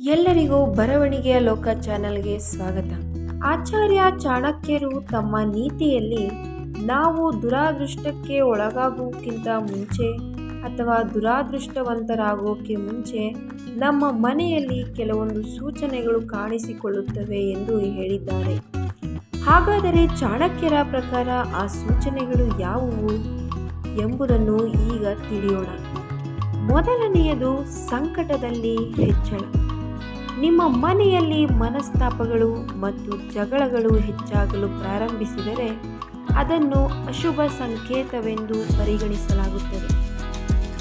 ಎಲ್ಲರಿಗೂ ಬರವಣಿಗೆಯ ಲೋಕ ಚಾನೆಲ್ಗೆ ಸ್ವಾಗತ. ಆಚಾರ್ಯ ಚಾಣಕ್ಯರು ತಮ್ಮ ನೀತಿಯಲ್ಲಿ ನಾವು ದುರಾದೃಷ್ಟಕ್ಕೆ ಒಳಗಾಗುವಕ್ಕಿಂತ ಮುಂಚೆ ಅಥವಾ ದುರಾದೃಷ್ಟವಂತರಾಗೋಕೆ ಮುಂಚೆ ನಮ್ಮ ಮನೆಯಲ್ಲಿ ಕೆಲವೊಂದು ಸೂಚನೆಗಳು ಕಾಣಿಸಿಕೊಳ್ಳುತ್ತವೆ ಎಂದು ಹೇಳಿದ್ದಾರೆ. ಹಾಗಾದರೆ ಚಾಣಕ್ಯರ ಪ್ರಕಾರ ಆ ಸೂಚನೆಗಳು ಯಾವುವು ಎಂಬುದನ್ನು ಈಗ ತಿಳಿಯೋಣ. ಮೊದಲನೆಯದು ಸಂಕಟದಲ್ಲಿ ಹೆಚ್ಚಳ. ನಿಮ್ಮ ಮನೆಯಲ್ಲಿ ಮನಸ್ತಾಪಗಳು ಮತ್ತು ಜಗಳಗಳು ಹೆಚ್ಚಾಗಲು ಪ್ರಾರಂಭಿಸಿದರೆ ಅದನ್ನು ಅಶುಭ ಸಂಕೇತವೆಂದು ಪರಿಗಣಿಸಲಾಗುತ್ತದೆ.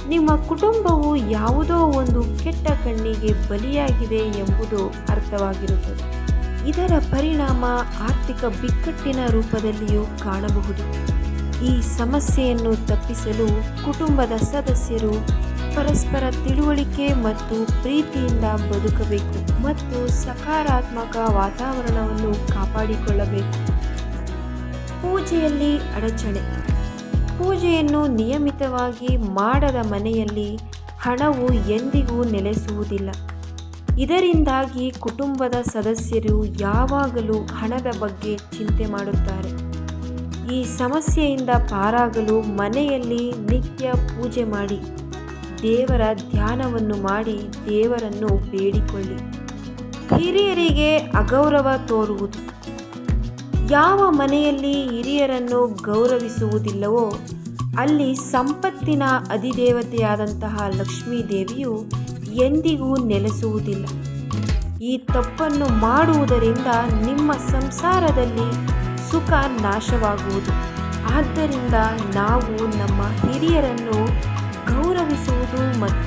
ನಿಮ್ಮ ಕುಟುಂಬವು ಯಾವುದೋ ಒಂದು ಕೆಟ್ಟ ಕಣ್ಣಿಗೆ ಬಲಿಯಾಗಿದೆ ಎಂಬುದು ಅರ್ಥವಾಗಿರುತ್ತದೆ. ಇದರ ಪರಿಣಾಮ ಆರ್ಥಿಕ ಬಿಕ್ಕಟ್ಟಿನ ರೂಪದಲ್ಲಿಯೂ ಕಾಣಬಹುದು. ಈ ಸಮಸ್ಯೆಯನ್ನು ತಪ್ಪಿಸಲು ಕುಟುಂಬದ ಸದಸ್ಯರು ಪರಸ್ಪರ ತಿಳುವಳಿಕೆ ಮತ್ತು ಪ್ರೀತಿಯಿಂದ ಬದುಕಬೇಕು ಮತ್ತು ಸಕಾರಾತ್ಮಕ ವಾತಾವರಣವನ್ನು ಕಾಪಾಡಿಕೊಳ್ಳಬೇಕು. ಪೂಜೆಯಲ್ಲಿ ಅಡಚಣೆ. ಪೂಜೆಯನ್ನು ನಿಯಮಿತವಾಗಿ ಮಾಡದ ಮನೆಯಲ್ಲಿ ಹಣವು ಎಂದಿಗೂ ನೆಲೆಸುವುದಿಲ್ಲ. ಇದರಿಂದಾಗಿ ಕುಟುಂಬದ ಸದಸ್ಯರು ಯಾವಾಗಲೂ ಹಣದ ಬಗ್ಗೆ ಚಿಂತೆ ಮಾಡುತ್ತಾರೆ. ಈ ಸಮಸ್ಯೆಯಿಂದ ಪಾರಾಗಲು ಮನೆಯಲ್ಲಿ ನಿತ್ಯ ಪೂಜೆ ಮಾಡಿ. ದೇವರ ಧ್ಯಾನವನ್ನು ಮಾಡಿ ದೇವರನ್ನು ಬೇಡಿಕೊಳ್ಳಿ. ಹಿರಿಯರಿಗೆ ಅಗೌರವ ತೋರುವುದು. ಯಾವ ಮನೆಯಲ್ಲಿ ಹಿರಿಯರನ್ನು ಗೌರವಿಸುವುದಿಲ್ಲವೋ, ಅಲ್ಲಿ ಸಂಪತ್ತಿನ ಅಧಿದೇವತೆಯಾದಂತಹ ಲಕ್ಷ್ಮೀ ದೇವಿಯು ಎಂದಿಗೂ ನೆಲೆಸುವುದಿಲ್ಲ. ಈ ತಪ್ಪನ್ನು ಮಾಡುವುದರಿಂದ ನಿಮ್ಮ ಸಂಸಾರದಲ್ಲಿ ಸುಖ ನಾಶವಾಗುವುದು. ಆದ್ದರಿಂದ ನಾವು ನಮ್ಮ ಹಿರಿಯರನ್ನು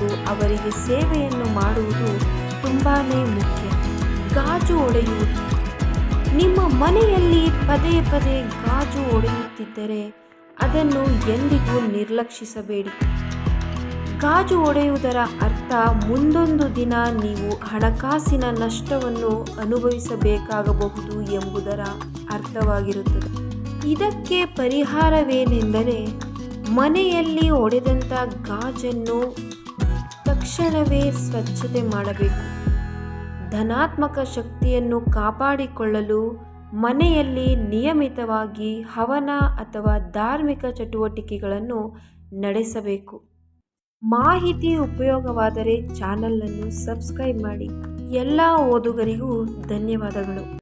ಮತ್ತು ಅವರಿಗೆ ಸೇವೆಯನ್ನು ಮಾಡುವುದು ತುಂಬಾ ಮುಖ್ಯ. ಗಾಜು ಒಡೆಯುವುದು. ನಿಮ್ಮ ಮನೆಯಲ್ಲಿ ಪದೇ ಪದೇ ಗಾಜು ಒಡೆಯುತ್ತಿದ್ದರೆ ಅದನ್ನು ಎಂದಿಗೂ ನಿರ್ಲಕ್ಷಿಸಬೇಡಿ. ಗಾಜು ಒಡೆಯುವುದರ ಅರ್ಥ ಮುಂದೊಂದು ದಿನ ನೀವು ಹಣಕಾಸಿನ ನಷ್ಟವನ್ನು ಅನುಭವಿಸಬೇಕಾಗಬಹುದು ಎಂಬುದರ ಅರ್ಥವಾಗಿರುತ್ತದೆ. ಇದಕ್ಕೆ ಪರಿಹಾರವೇನೆಂದರೆ ಮನೆಯಲ್ಲಿ ಒಡೆದಂಥ ಗಾಜನ್ನು ತಕ್ಷಣವೇ ಸ್ವಚ್ಛತೆ ಮಾಡಬೇಕು. ಧನಾತ್ಮಕ ಶಕ್ತಿಯನ್ನು ಕಾಪಾಡಿಕೊಳ್ಳಲು ಮನೆಯಲ್ಲಿ ನಿಯಮಿತವಾಗಿ ಹವನ ಅಥವಾ ಧಾರ್ಮಿಕ ಚಟುವಟಿಕೆಗಳನ್ನು ನಡೆಸಬೇಕು. ಮಾಹಿತಿ ಉಪಯೋಗವಾದರೆ ಚಾನಲನ್ನು ಸಬ್ಸ್ಕ್ರೈಬ್ ಮಾಡಿ. ಎಲ್ಲ ಓದುಗರಿಗೂ ಧನ್ಯವಾದಗಳು.